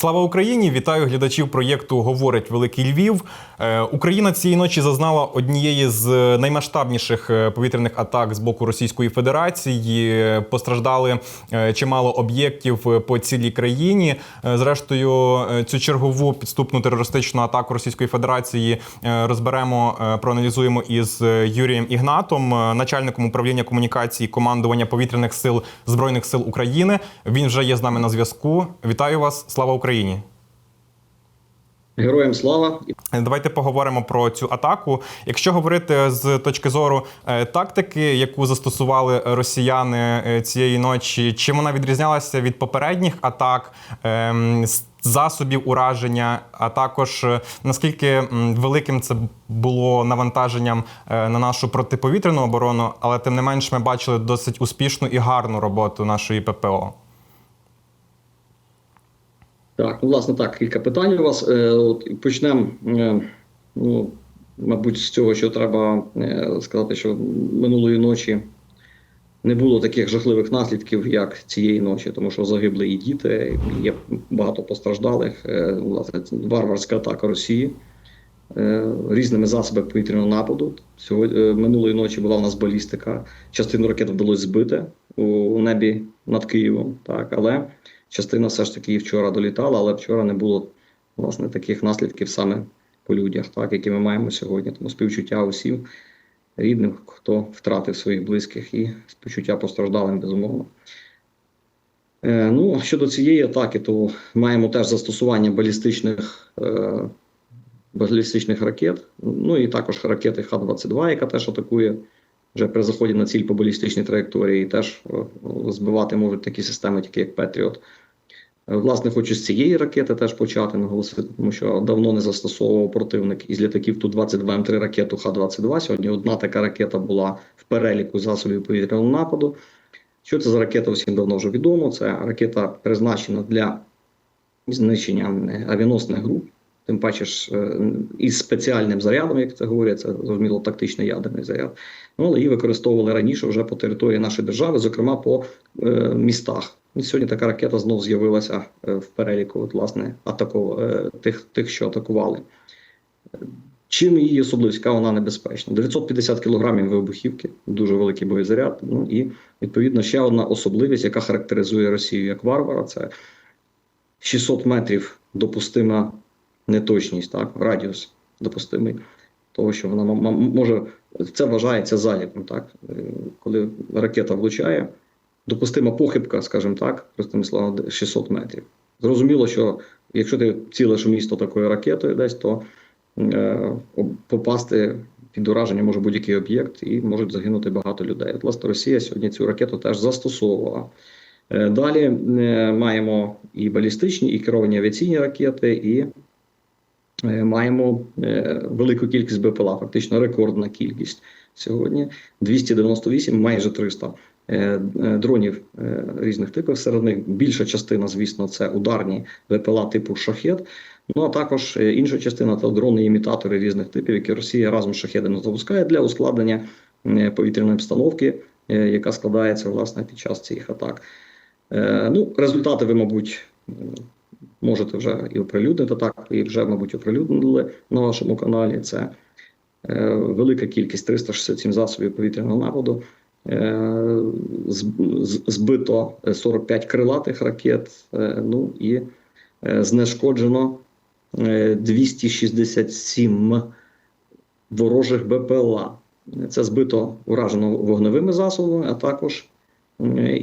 Слава Україні! Вітаю глядачів проєкту Говорить Великий Львів. Е, Україна цієї ночі зазнала однієї з наймасштабніших е, повітряних атак з боку Російської Федерації. Постраждали е, чимало об'єктів по цілій країні. Зрештою, цю чергову підступну терористичну атаку Російської Федерації розберемо, проаналізуємо із Юрієм Ігнатом, начальником управління комунікації командування повітряних сил Збройних сил України. Він вже є з нами на зв'язку. Вітаю вас! Слава Україні! Героям слава Давайте поговоримо про цю атаку. Якщо говорити з точки зору е, тактики, яку застосували росіяни е, цієї ночі, чим вона відрізнялася від попередніх атак? ем, Засобів ураження, а також е, наскільки великим це було навантаженням на нашу протиповітряну оборону, але тим не менш ми бачили досить успішну і гарну роботу нашої ППО. Так, ну власне так, кілька питань у вас. Е, от почнемо. Е, ну, мабуть, з цього, що треба е, сказати, що минулої ночі не було таких жахливих наслідків, як цієї ночі, тому що загибли і діти, є багато постраждалих. Власне, варварська атака Росії. Е, Різними засобами повітряного нападу. Сьогодні е, минулої ночі була у нас балістика. Частину ракет вдалося збити у, небі над Києвом. Так, але частина все ж таки вчора долітала, але вчора не було власне таких наслідків саме по людях, так, які ми маємо сьогодні. Тому співчуття усім рідним, хто втратив своїх близьких, і співчуття постраждалим, безумовно. Е, ну, щодо цієї атаки, то маємо теж застосування балістичних, е, балістичних ракет, ну і також ракети Х-22, яка теж атакує вже при заході на ціль по балістичній траєкторії, і теж збивати можуть такі системи, тільки як Петріот. Е, Власне, хочу з цієї ракети теж почати наголосити, тому що давно не застосовував противник із літаків Ту-22М3 ракету Х-22. Сьогодні одна така ракета була в переліку засобів повітряного нападу. Що це за ракета, всім давно вже відомо. Це ракета призначена для знищення авіаносних груп, тим паче ж е, із спеціальним зарядом, як це говорять, це зрозуміло тактичний ядерний заряд. Ну, але її використовували раніше вже по території нашої держави, зокрема по е, містах. І сьогодні така ракета знов з'явилася е, в переліку от, власне, атаку, е, тих, тих, що атакували. Чим її особливість, яка вона небезпечна? 950 кілограмів вибухівки, дуже великий боєзаряд. Ну і відповідно ще одна особливість, яка характеризує Росію як варвара, це 600 метрів допустима неточність, так, радіус допустимий, того, що вона може це вважається заліком, так Е, коли ракета влучає, допустима похибка, скажімо так, простими словами, 600 метрів. Зрозуміло, що якщо ти цілиш у місто такою ракетою десь, то е, попасти під ураження може будь-який об'єкт і можуть загинути багато людей. От, власне, Росія сьогодні цю ракету теж застосовувала. Е, Далі е, маємо і балістичні, і керовані авіаційні ракети, і маємо е, велику кількість БПЛА, фактично рекордна кількість сьогодні. 298, майже 300 е, е, дронів е, різних типів. Серед них більша частина, звісно, це ударні ВПЛА типу шахет. Ну а також е, інша частина це дрони-імітатори різних типів, які Росія разом з шахедами запускає для ускладнення е, повітряної обстановки, е, яка складається власне під час цих атак. Е, Ну, результати ви, мабуть, можете вже і оприлюднити так, і вже, мабуть, оприлюднили на вашому каналі. Це е, велика кількість 367 засобів повітряного нападу. Е, збито 45 крилатих ракет, е, ну і е, знешкоджено е, 267 ворожих БПЛА. Це збито уражено вогневими засобами, а також е,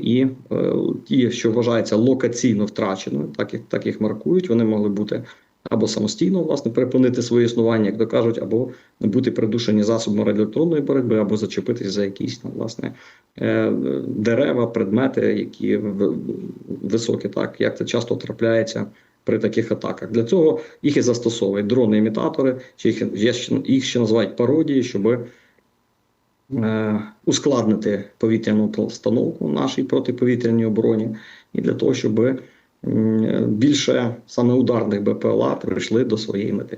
і е, ті, що вважаються локаційно втраченими, так їх, так їх маркують, вони могли бути або самостійно власне припинити своє існування, як то кажуть, або бути придушені засобами радіоелектронної боротьби, або зачепитися за якісь там, власне е, дерева, предмети, які високі, так як це часто трапляється при таких атаках. Для цього їх і застосовують дрони-імітатори, чи їх, їх ще називають пародії, щоб ускладнити повітряну постановку нашій протиповітряній обороні, і для того, щоб більше саме ударних БПЛА прийшли до своєї мети.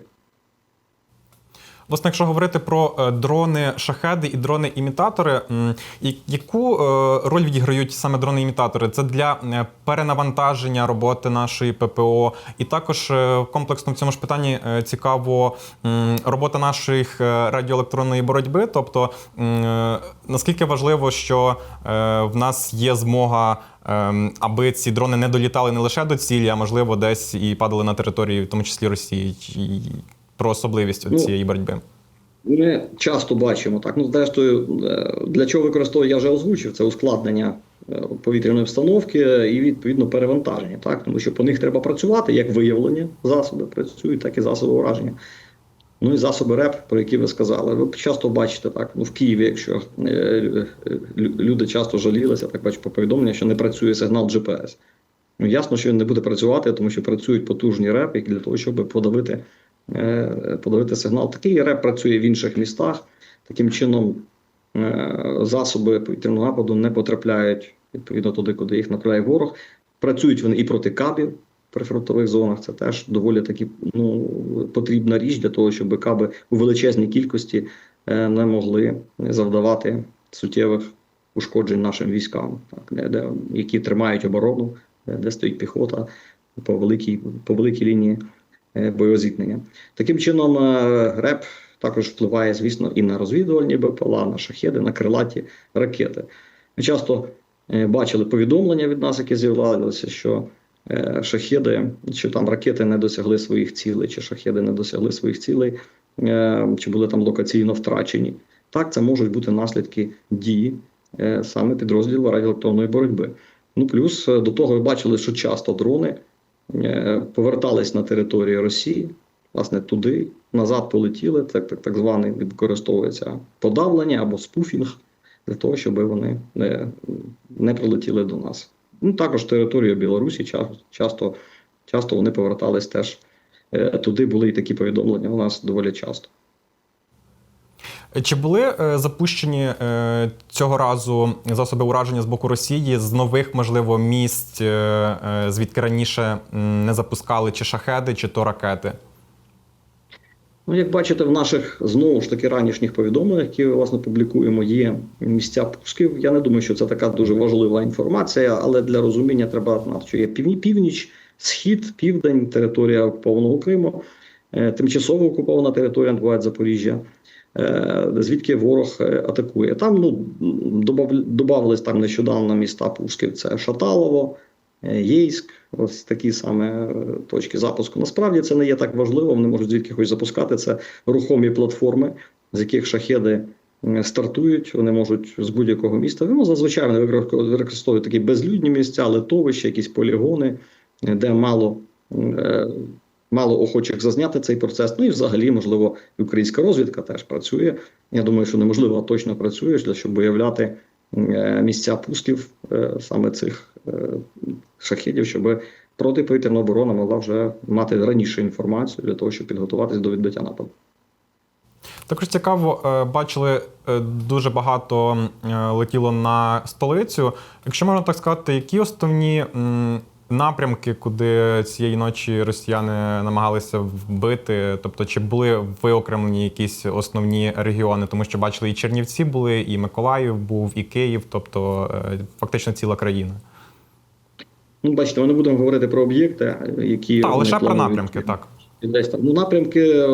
Власне, якщо говорити про е, дрони шахеди і дрони-імітатори, яку е, роль відіграють саме дрони-імітатори? Це для е, перенавантаження роботи нашої ППО, і також комплексно в цьому ж питанні цікаво робота наших радіоелектронної боротьби. Тобто, наскільки важливо, що в нас є змога. Аби ці дрони не долітали не лише до цілі, а можливо десь і падали на території, в тому числі Росії, про особливість Ну, цієї боротьби. Ми часто бачимо так. Ну, зрештою, е, для чого використовую, я вже озвучив, це ускладнення е, повітряної обстановки і відповідно перевантаження. Так? Тому що по них треба працювати, як виявлення засоби працюють, так і засоби ураження. Ну і засоби РЕП, про які ви сказали. Ви часто бачите так. Ну в Києві, якщо е, е, люди часто жалілися, так бачу по повідомлення, що не працює сигнал GPS. Ну ясно, що він не буде працювати, тому що працюють потужні РЕП, які для того, щоб подавити, подавити сигнал. Такий РЕП працює в інших містах. Таким чином е, засоби повітряного нападу не потрапляють відповідно туди, куди їх направляє ворог. Працюють вони і проти кабів при фронтових зонах. Це теж доволі таки ну, потрібна річ для того, щоб каби у величезній кількості е, не могли завдавати суттєвих ушкоджень нашим військам, так, де, де, які тримають оборону, де, де стоїть піхота по великій, по великій лінії е, бойозіткнення. Таким чином, е, РЕП також впливає, звісно, і на розвідувальні БПЛА, на шахеди, на крилаті ракети. Ми часто е, бачили повідомлення від нас, які з'являлися, що шахеди, чи там ракети не досягли своїх цілей, чи шахеди не досягли своїх цілей, чи були там локаційно втрачені. Так, це можуть бути наслідки дії саме підрозділу радіоелектронної боротьби. Ну плюс до того ви бачили, що часто дрони повертались на територію Росії, власне, туди, назад полетіли. Так, так, так званий використовується подавлення або спуфінг для того, щоб вони не, не прилетіли до нас. Ну, також територію Білорусі часто, часто, часто вони повертались теж е, туди. Були і такі повідомлення у нас доволі часто. Чи були е, запущені е, цього разу засоби ураження з боку Росії з нових, можливо, місць, е, звідки раніше не запускали чи шахеди, чи то ракети? Ну, як бачите, в наших знову ж таки ранішніх повідомленнях, які власне публікуємо, є місця пусків. Я не думаю, що це така дуже важлива інформація, але для розуміння треба що є півні- північ, схід, південь, територія окупованого Криму, тимчасово окупована територія буває Запоріжжя. Е, Звідки ворог е, атакує? Там ну добавились там нещодавно міста Пусків. Це Шаталово, е, Єйськ, ось такі саме точки запуску. Насправді це не є так важливо. Вони можуть звідки хоч запускати. Це рухомі платформи, з яких шахеди стартують. Вони можуть з будь-якого міста. Ну, зазвичай вони використовують такі безлюдні місця, литовища, якісь полігони, де мало. Мало охочих зазняти цей процес. Ну і взагалі, можливо, українська розвідка теж працює. Я думаю, що неможливо, а точно працює, щоб виявляти е, місця пусків е, саме цих е, шахедів, щоб протиповітряна оборона могла вже мати раніше інформацію для того, щоб підготуватися до відбиття нападу. Також цікаво, бачили дуже багато летіло на столицю. Якщо можна так сказати, які основні напрямки, куди цієї ночі росіяни намагалися вбити? Тобто, чи були виокремлені якісь основні регіони? Тому що бачили, і Чернівці були, і Миколаїв був, і Київ, тобто е, фактично ціла країна. Ну, бачите, ми не будемо говорити про об'єкти, які Так, лише про напрямки, так. Десь там. Ну, напрямки е,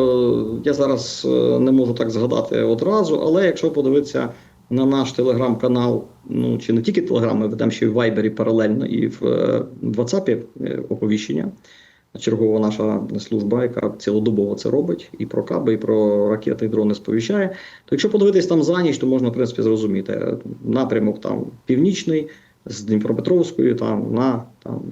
я зараз е, не можу так згадати одразу, але якщо подивитися на наш телеграм-канал, ну чи не тільки телеграм, ми ведемо ще й в Вайбері паралельно і в е, WhatsApp е, оповіщення. Чергова наша служба, яка цілодобово це робить, і про каби, і про ракети, і дрони сповіщає. То якщо подивитись там за ніч, то можна в принципі зрозуміти напрямок там північний з Дніпропетровської, там на там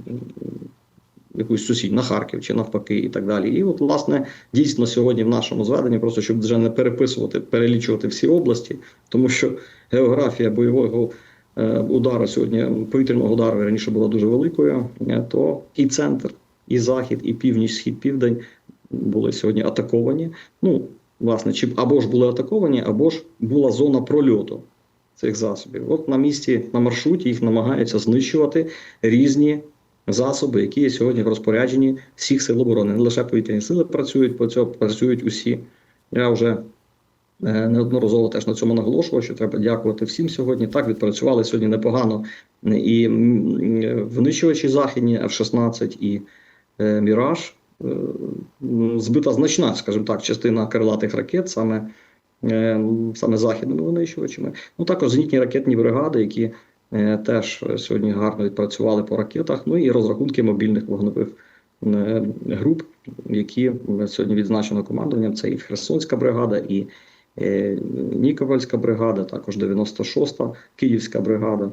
якусь сусідь на Харків чи навпаки, і так далі. І от, власне, дійсно сьогодні в нашому зведенні, просто щоб вже не переписувати, перелічувати всі області, тому що географія бойового е, удару сьогодні, повітряного удару раніше була дуже великою, е, то і центр, і захід, і північ, схід, південь були сьогодні атаковані. Ну, власне, чи або ж були атаковані, або ж була зона прольоту цих засобів. От на місці, на маршруті їх намагаються знищувати різні засоби, які є сьогодні в розпорядженні всіх сил оборони. Не лише повітряні сили працюють по цьому, працюють усі. Я вже е, неодноразово теж на цьому наголошував, що треба дякувати всім сьогодні. Так, відпрацювали сьогодні непогано і е, винищувачі західні F-16, і е, Міраж. Збита значна, скажімо так, частина крилатих ракет, саме, саме західними винищувачами. Ну також зенітні ракетні бригади, які теж сьогодні гарно відпрацювали по ракетах. Ну і розрахунки мобільних вогневих е, груп, які сьогодні відзначено командуванням. Це і Херсонська бригада, і е, Нікопольська бригада, також 96-та Київська бригада,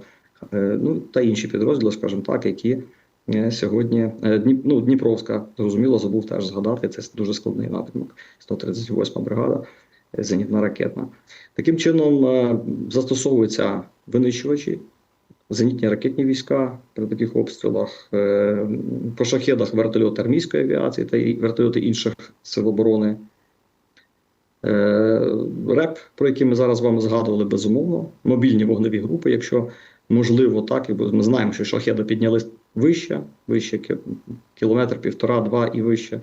е, ну та інші підрозділи, скажімо так, які е, сьогодні е, ну, Дніпровська, зрозуміло, забув теж згадати. Це дуже складний напрямок. 138 бригада, е, зенітна ракетна. Таким чином е, застосовуються винищувачі, зенітні ракетні війська при таких обстрілах, е, по шахедах вертольоти армійської авіації та вертольоти інших сил оборони. Е, РЕП, про який ми зараз з вами згадували, безумовно, мобільні вогневі групи, якщо можливо, так, і ми знаємо, що шахеди піднялись вище, вище кілометр, півтора, два і вище.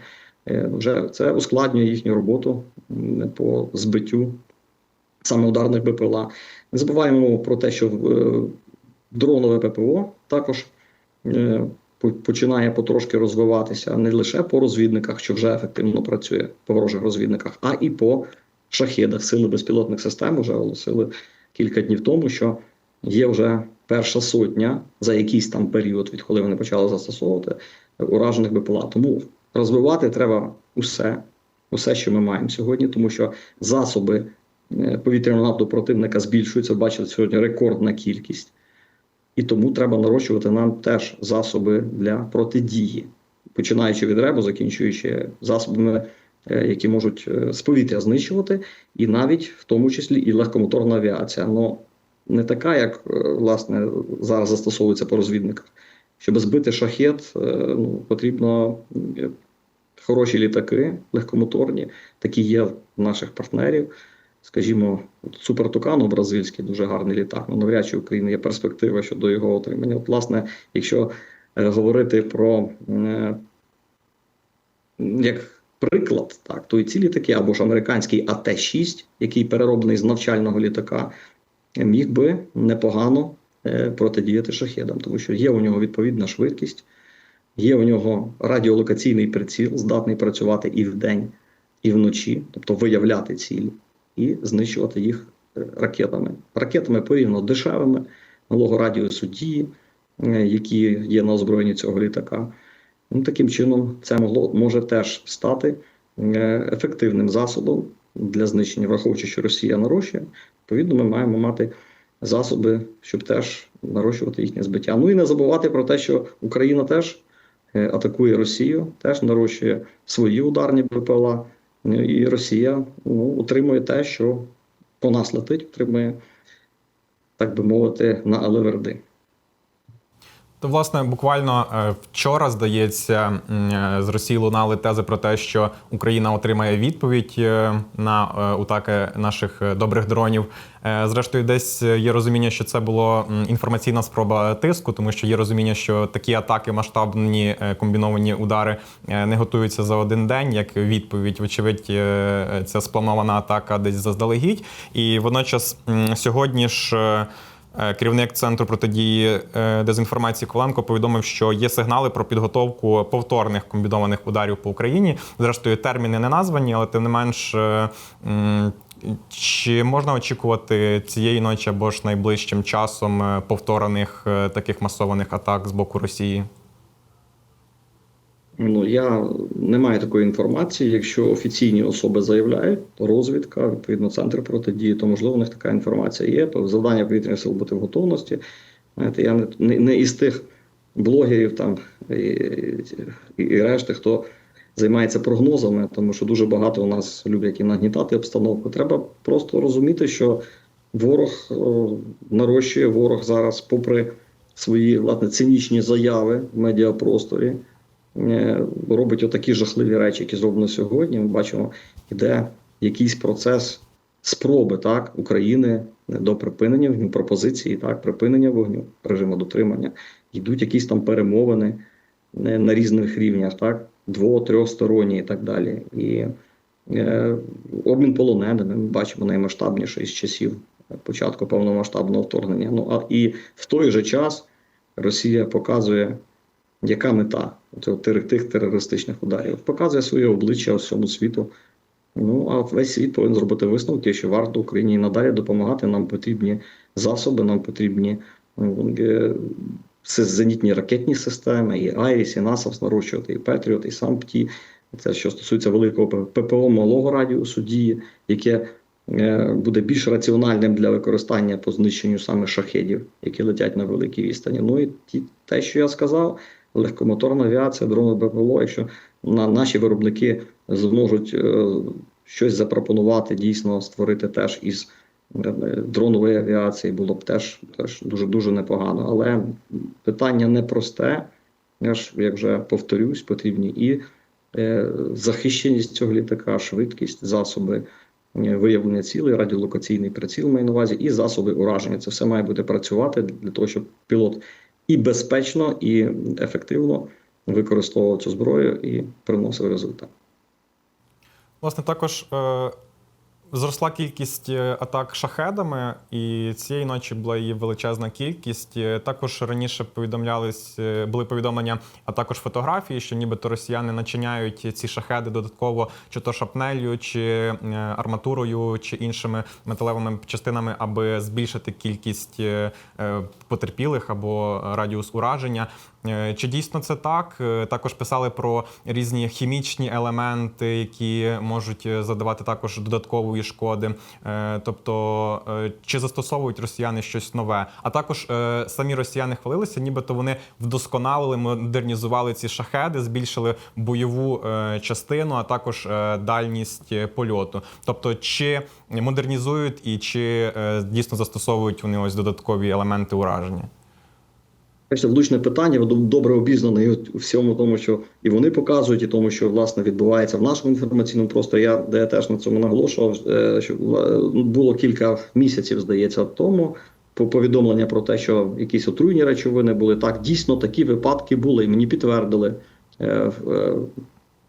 Е, Вже це ускладнює їхню роботу по збиттю саме ударних БПЛА. Не забуваємо про те, що дронове ППО також е, починає потрошки розвиватися не лише по розвідниках, що вже ефективно працює по ворожих розвідниках, а і по шахедах. Сили безпілотних систем вже оголосили кілька днів тому, що є вже перша сотня за якийсь там період, відколи вони почали застосовувати уражених БПЛА. Тому розвивати треба усе, усе, що ми маємо сьогодні, тому що засоби е, повітряного нападу противника збільшуються. Бачили сьогодні рекордна кількість. І тому треба нарощувати нам теж засоби для протидії, починаючи від ребу, закінчуючи засобами, е, які можуть е, з повітря знищувати, і навіть в тому числі і легкомоторна авіація. Ну не така, як е, власне зараз застосовується по розвідниках. Щоб збити шахет, ну, потрібно хороші літаки, легкомоторні, такі є в наших партнерів. Скажімо, от бразильський дуже гарний літак. Ну, навряд чи в Україні є перспектива щодо його отримання. От, власне, якщо е, говорити про е, як приклад, так, то і ці літаки, або ж американський АТ-6, який перероблений з навчального літака, міг би непогано е, протидіяти шахедам, тому що є у нього відповідна швидкість, є у нього радіолокаційний приціл, здатний працювати і вдень, і вночі, тобто виявляти цілі і знищувати їх е, ракетами. Ракетами порівняно дешевими, малого радіусу дії, е, які є на озброєнні цього літака. Ну, таким чином, це могло може теж стати е, ефективним засобом для знищення, враховуючи, що Росія нарощує. Відповідно, ми маємо мати засоби, щоб теж нарощувати їхнє збиття. Ну і не забувати про те, що Україна теж атакує Росію, теж нарощує свої ударні БПЛА. І Росія ну, отримує те, що по нас летить, отримує, так би мовити, на алеверди. То, власне, буквально е, вчора, здається, е, з Росії лунали тези про те, що Україна отримає відповідь е, на атаки наших добрих дронів. Зрештою, десь є розуміння, що це було м, інформаційна спроба тиску, тому що є розуміння, що такі атаки, масштабні комбіновані удари не готуються за один день. Як відповідь, вочевидь, ця спланована атака десь заздалегідь. І водночас сьогодні ж. Е, Керівник центру протидії е, дезінформації Коленко повідомив, що є сигнали про підготовку повторних комбінованих ударів по Україні. Зрештою, терміни не названі, але тим не менш, е, чи можна очікувати цієї ночі або ж найближчим часом повторених таких масованих атак з боку Росії? Ну я не маю такої інформації. Якщо офіційні особи заявляють, розвідка, відповідно, центр протидії, то можливо у них така інформація є. То завдання повітряних сил бути в готовності. Знаєте, я не, не, не із тих блогерів там і, і, і решти, хто займається прогнозами, тому що дуже багато у нас люблять і нагнітати обстановку. Треба просто розуміти, що ворог о, нарощує ворог зараз, попри свої власне цинічні заяви в медіапросторі е, робить отакі жахливі речі, які зроблено сьогодні. Ми бачимо, іде якийсь процес спроби так, України до припинення вогню, пропозиції, так, припинення вогню, режиму дотримання. Йдуть якісь там перемовини е, на різних рівнях, так, дво-трьохсторонні і так далі. І Е, Обмін полоненими ми бачимо наймасштабніший з часів початку повномасштабного вторгнення. Ну а і в той же час Росія показує, яка мета тих терористичних ударів. Показує своє обличчя всьому світу. Ну а весь світ повинен зробити висновки, що варто Україні і надалі допомагати. Нам потрібні засоби, нам потрібні ну, е, зенітні ракетні системи, і Айріс, і НАСАВС нарощувати, і Петріот, і САМПТІ. Це що стосується великого ППО малого радіусу дії, яке е, буде більш раціональним для використання по знищенню саме шахедів, які летять на великій відстані. Ну і ті, те, що я сказав, легкомоторна авіація, дрони БПЛО, якщо на наші виробники зможуть е, щось запропонувати, дійсно створити теж із е, дронової авіації, було б теж, теж дуже дуже непогано. Але питання непросте. Я ж як вже повторюсь, потрібні і е, захищеність цього літака, швидкість, засоби виявлення цілей, радіолокаційний приціл маю на увазі, і засоби ураження. Це все має бути працювати для того, щоб пілот і безпечно, і ефективно використовував цю зброю і приносив результат. Власне, також е, зросла кількість е, атак шахедами, і цієї ночі була її величезна кількість. Е, Також раніше повідомлялись, е, були повідомлення, а також фотографії, що нібито росіяни начиняють ці шахеди додатково чи то шапнелью, чи арматурою, чи іншими металевими частинами, аби збільшити кількість потерпілих або радіус ураження. Чи дійсно це так? Також писали про різні хімічні елементи, які можуть задавати також додаткової шкоди. Е, Тобто, е, чи застосовують росіяни щось нове? А також е, самі росіяни хвалилися, нібито вони вдосконалили, модернізували ці шахеди, збільшили бойову частину, а також дальність польоту. Тобто, чи модернізують і чи дійсно застосовують вони ось додаткові елементи ураження? Бачите, влучне питання, ви добре обізнаний у всьому тому, що і вони показують, і тому, що власне відбувається в нашому інформаційному просторі. Я де я теж на цьому наголошував, е, що було кілька місяців, здається, тому повідомлення про те, що якісь отруйні речовини були. Так, дійсно такі випадки були, і мені підтвердили е, е,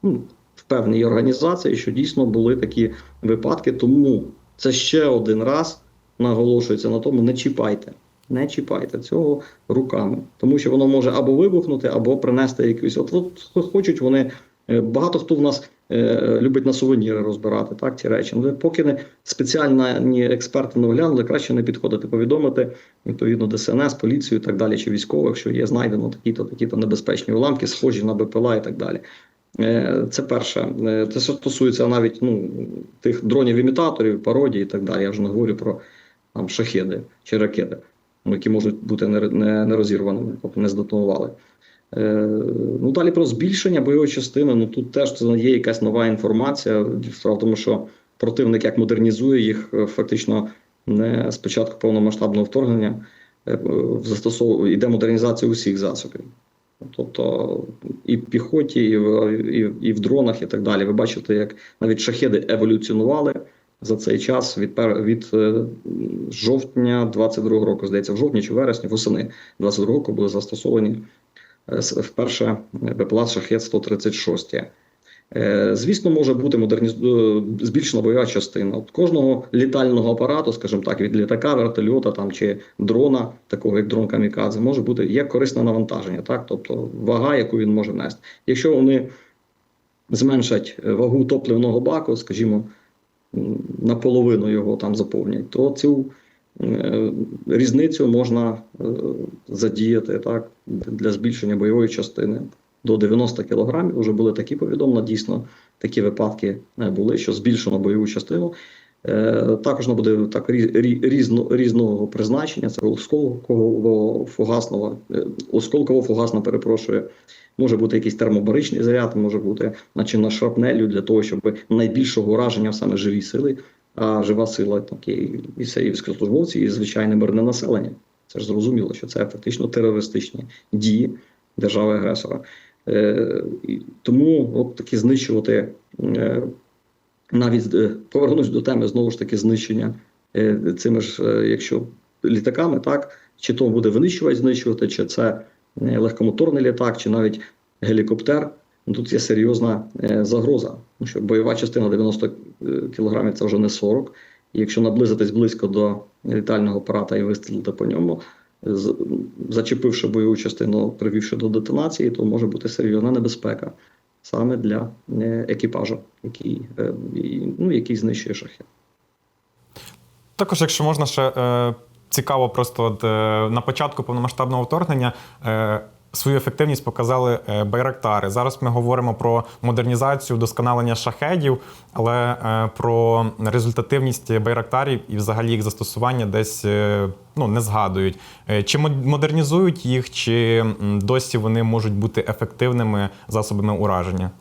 ну, в певній організації, що дійсно були такі випадки. Тому це ще один раз наголошується на тому, не чіпайте. Не чіпайте цього руками, тому що воно може або вибухнути, або принести якусь. От, от хочуть вони. е, Багато хто в нас е, любить на сувеніри розбирати так ці речі. Але поки не спеціальні експерти не оглянули, краще не підходити, повідомити відповідно ДСНС, поліцію і так далі, чи військових, що є знайдено такі-то, такі-то небезпечні уламки, схожі на БПЛА і так далі. Е, Це перше. Е, Це стосується навіть ну, тих дронів-імітаторів, пародій і так далі. Я вже не говорю про там шахеди чи ракети ну, які можуть бути не, розірваними, тобто не здетонували. Е, ну, далі про збільшення бойової частини. Ну тут теж це є якась нова інформація. Справа в тому, що противник як модернізує їх е, фактично не з початку повномасштабного вторгнення е, застосовує йде модернізація усіх засобів. Тобто і в піхоті, і в, і, і в дронах, і так далі. Ви бачите, як навіть шахеди еволюціонували за цей час від від е, жовтня 22-го року, здається, в жовтні чи вересні, восени 22-го року були застосовані е, вперше БПЛА Шахет 136. Е, Звісно, може бути модерніз... е, збільшена бойова частина. От кожного літального апарату, скажімо так, від літака, вертольота там чи дрона, такого як дрон Камікадзе, може бути є корисне навантаження, так, тобто вага, яку він може нести. Якщо вони зменшать е, вагу топливного баку, скажімо, наполовину його там заповнять, то цю е, різницю можна е, задіяти так, для збільшення бойової частини до 90 кілограмів. Вже були такі повідомлення. Дійсно, такі випадки е, були, що збільшено бойову частину. Е, Також вона буде так рі- рі- різно, різного призначення. Це осколково-фугасного, е, осколково-фугасна, перепрошую. Може бути якийсь термобаричний заряд, може бути наче на шрапнелю для того, щоб найбільшого ураження саме живі сили, а жива сила так, і, і і військовослужбовці, і звичайне мирне населення. Це ж зрозуміло, що це фактично терористичні дії держави-агресора. Е, тому от таки знищувати навіть е, повернусь до теми знову ж таки знищення е, цими ж, е, якщо літаками, так чи то буде винищувач знищувати, чи це легкомоторний літак, чи навіть гелікоптер ну, тут є серйозна загроза. Тому що бойова частина 90 кг це вже не 40. І якщо наблизитись близько до літального апарата і вистрілити по ньому, зачепивши бойову частину, привівши до детонації, то може бути серйозна небезпека саме для е, екіпажу, який, е, ну, який знищує шахет. Також, якщо можна ще е, цікаво, просто от, на початку повномасштабного вторгнення свою ефективність показали е, байрактари. Зараз ми говоримо про модернізацію, вдосконалення шахедів, але е, про результативність байрактарів і взагалі їх застосування десь е, ну, не згадують. Чи модернізують їх, чи досі вони можуть бути ефективними засобами ураження?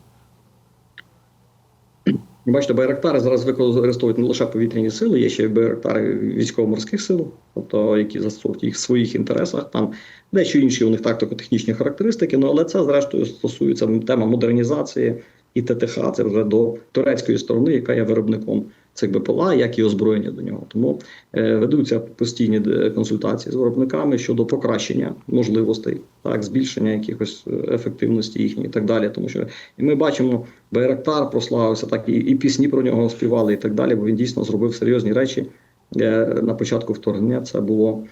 Бачите, байрактари зараз використовують не лише повітряні сили, є ще й байрактари військово-морських сил, тобто які застосовують їх в своїх інтересах. Там дещо інші у них тактико-технічні характеристики. Ну але це зрештою стосується тема модернізації і ТТХ. Це вже до турецької сторони, яка є виробником цих БПЛА, як і озброєння до нього. Тому е, ведуться постійні е, консультації з виробниками щодо покращення можливостей, так збільшення якихось е, ефективності їхньої і так далі. Тому що і ми бачимо, Байрактар прославився, так і, і пісні про нього співали, і так далі. Бо він дійсно зробив серйозні речі е, на початку вторгнення. Це було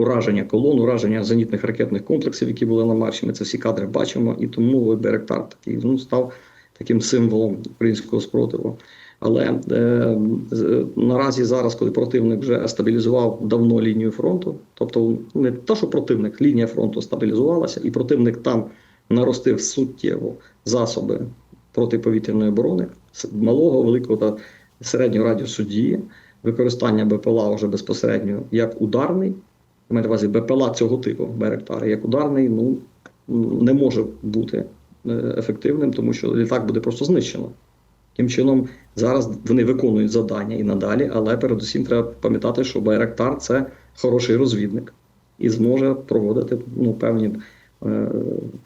ураження колон, ураження зенітних ракетних комплексів, які були на марші. Ми це всі кадри бачимо, і тому Байрактар такий ну, став таким символом українського спротиву. Але е, наразі зараз, коли противник вже стабілізував давно лінію фронту, тобто не те, що противник, лінія фронту стабілізувалася, і противник там наростив суттєво засоби протиповітряної оборони малого, великого та середнього радіусу дії, використання БПЛА вже безпосередньо як ударний. На увазі БПЛА цього типу Байрактари як ударний, ну не може бути е, ефективним, тому що літак буде просто знищено. Таким чином, зараз вони виконують завдання і надалі, але передусім треба пам'ятати, що Байрактар це хороший розвідник і зможе проводити ну, певні е,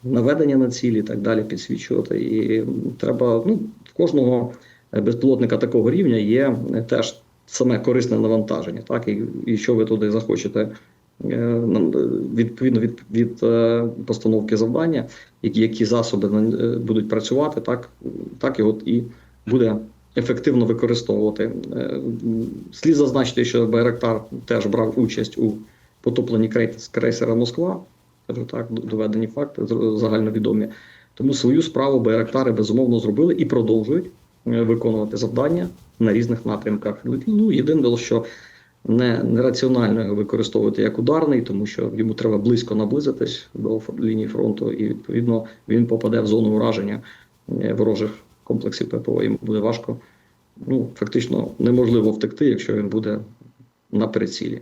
наведення на цілі і так далі, підсвічувати. І треба ну, в кожного безпілотника такого рівня є теж саме корисне навантаження. Так, і, і що ви туди захочете. Е, нам, е, Відповідно від, від е, постановки завдання, які, які засоби будуть працювати, так, так його і буде ефективно використовувати. Слід зазначити, що Байрактар теж брав участь у потопленні крей- крейсера Москва. Так, доведені факти загальновідомі. Тому свою справу Байрактари безумовно зробили і продовжують виконувати завдання на різних напрямках. Ну, єдине, що не, нераціонально його використовувати як ударний, тому що йому треба близько наблизитись до лінії фронту, і відповідно він попаде в зону ураження е, ворожих комплексів ППО. Йому буде важко, ну фактично неможливо втекти, якщо він буде на прицілі.